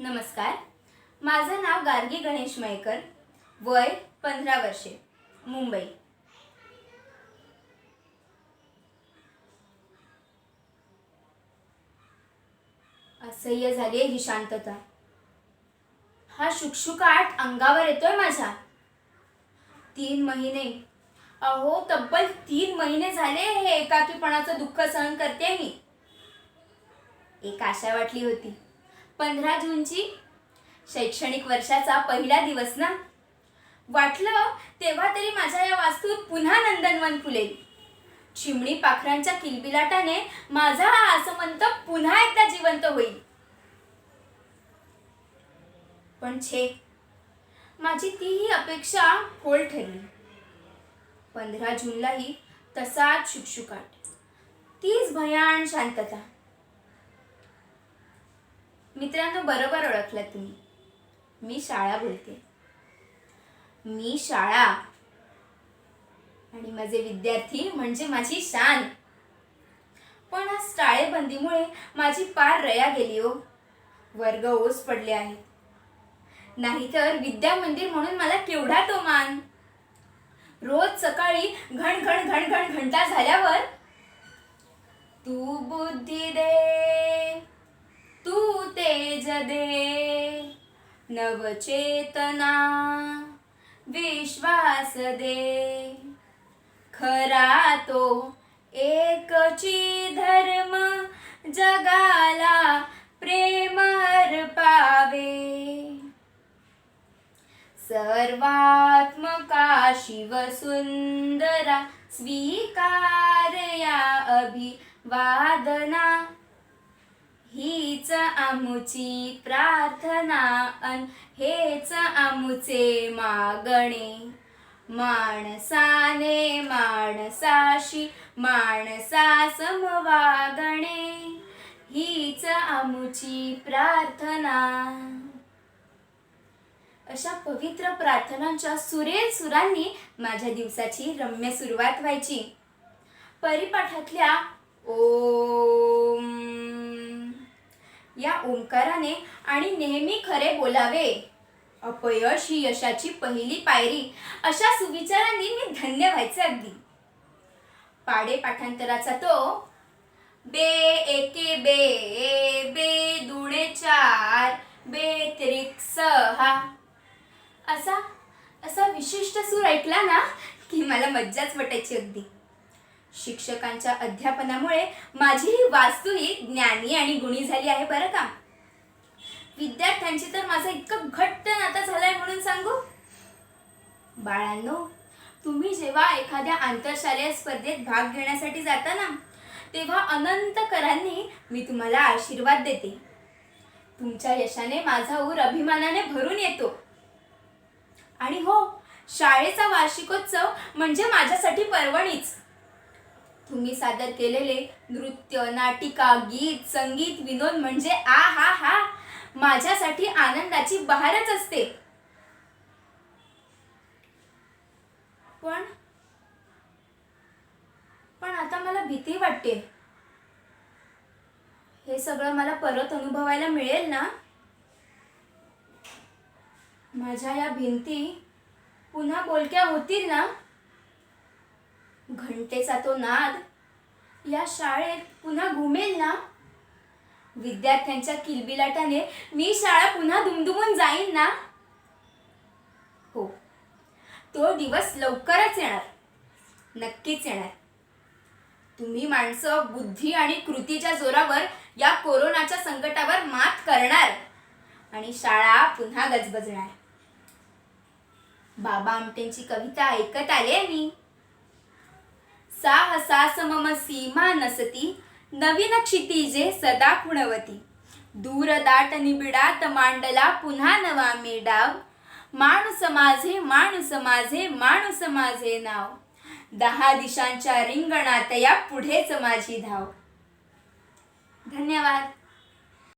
नमस्कार. माझं नाव गार्गी गणेश मयेकर. वय पंधरा वर्षे. मुंबई. असह्य झाली ही शांतता. हा शुकशुकाट अंगावर येतोय माझ्या. तीन महिने. अहो तब्बल तीन महिने झाले हे एकाकीपणाचं दुःख सहन करते मी. एक आशा वाटली होती. पंधरा जूनची शैक्षणिक वर्षाचा पहिला दिवस ना? वाटलं तेव्हा तरी माझ्या या वास्तूत पुन्हा नंदनवन फुलेल चिमणी पाखरांच्या किलबिलाटाने माझा हा आसमंत पुन्हा एकदा जिवंत होईल. पण छे माझी तीही अपेक्षा फोल ठरली. पंधरा जूनलाही तसाच शुकशुकाट. तीच भयान शांतता. मित्रांनो बरोबर ओळखलं तुम्ही. मी शाळा बोलते. मी शाळा. आणि माझे विद्यार्थी म्हणजे माझी शान. पण आज टाळेबंदीमुळे माझी पार रया गेली हो. वर्ग ओस पडले आहेत. नाहीतर विद्या मंदिर म्हणून मला केवढा तो मान? रोज सकाळी घण घण घण घण घंटा झाल्यावर तू बुद्धी दे. दे नवचेतना विश्वास दे. खरा तो एकची धर्म जगाला प्रेम अर्पावे सर्वात्मका शिवसुंदरा स्वीकार या अभिवादना. हीच आमुची प्रार्थना अन हेच आमुचे मागणे. माणसाने माणसाशी माणसा समवागणे हीच आमुची प्रार्थना. अशा पवित्र प्रार्थनांच्या सुरेल सुरांनी माझ्या दिवसाची रम्य सुरुवात व्हायची. परिपाठातल्या ओम या ओंकाराने आणि नेहमी खरे बोलावे. अपयश ही यशाची पहिली पायरी. अशा सुविचारांनी मी धन्य व्हायचे अगदी. पाडे पाठांतराचा तो बे एके बे बे दुणे चार बे त्रिक सहा. असा असा विशिष्ट सूर ऐकला ना की मला मज्जाच वाटायची अगदी. शिक्षकांच्या अध्यापनामुळे माझी ही वास्तू ही ज्ञानी आणि गुणी झाली आहे बरं का? विद्यार्थ्यांची तर माझं इतकं घट्ट नातं झालंय म्हणून सांगू? बाळांनो तुम्ही जेव्हा एखाद्या आंतरशालेय स्पर्धेत भाग घेण्यासाठी जाता ना तेव्हा अनंत करांनी मी तुम्हाला आशीर्वाद देते. तुमच्या यशाने माझा ऊर अभिमानाने भरून येतो. आणि हो शाळेचा वार्षिकोत्सव म्हणजे माझ्यासाठी पर्वणीच. तुम्ही सादर केलेले नृत्य नाटिका गीत संगीत विनोद म्हणजे आ हा हा. माझ्यासाठी आनंदाची बहारच असते. पण पण आता मला भीती वाटते. हे सगळं मला परत अनुभवायला मिळेल ना? माझ्या या भिंती पुन्हा बोलक्या होतील ना? घंटेचा तो नाद. या शाळेत पुन्हा घुमेल ना? विद्यार्थ्यांच्या किलबिलाटाने मी शाळा पुन्हा दुमदुमून जाईन ना? हो. तो दिवस लवकरच येणार. नक्कीच येणार. तुम्ही माणसं बुद्धी आणि कृतीच्या जोरावर या कोरोनाच्या संकटावर मात करणार. आणि शाळा पुन्हा गजबजणार. बाबा आमटेंची कविता ऐकत आले मी. साहसा समम सीमा नसती नवीन क्षितिजे सदा खुणवती दूर दाट निबिडात मांडला पुन्हा नवा मी डाव माणूस माझे माणूस माझे माणूस माझे नाव. दहा दिशांच्या रिंगणात या पुढेच माझी धाव. धन्यवाद.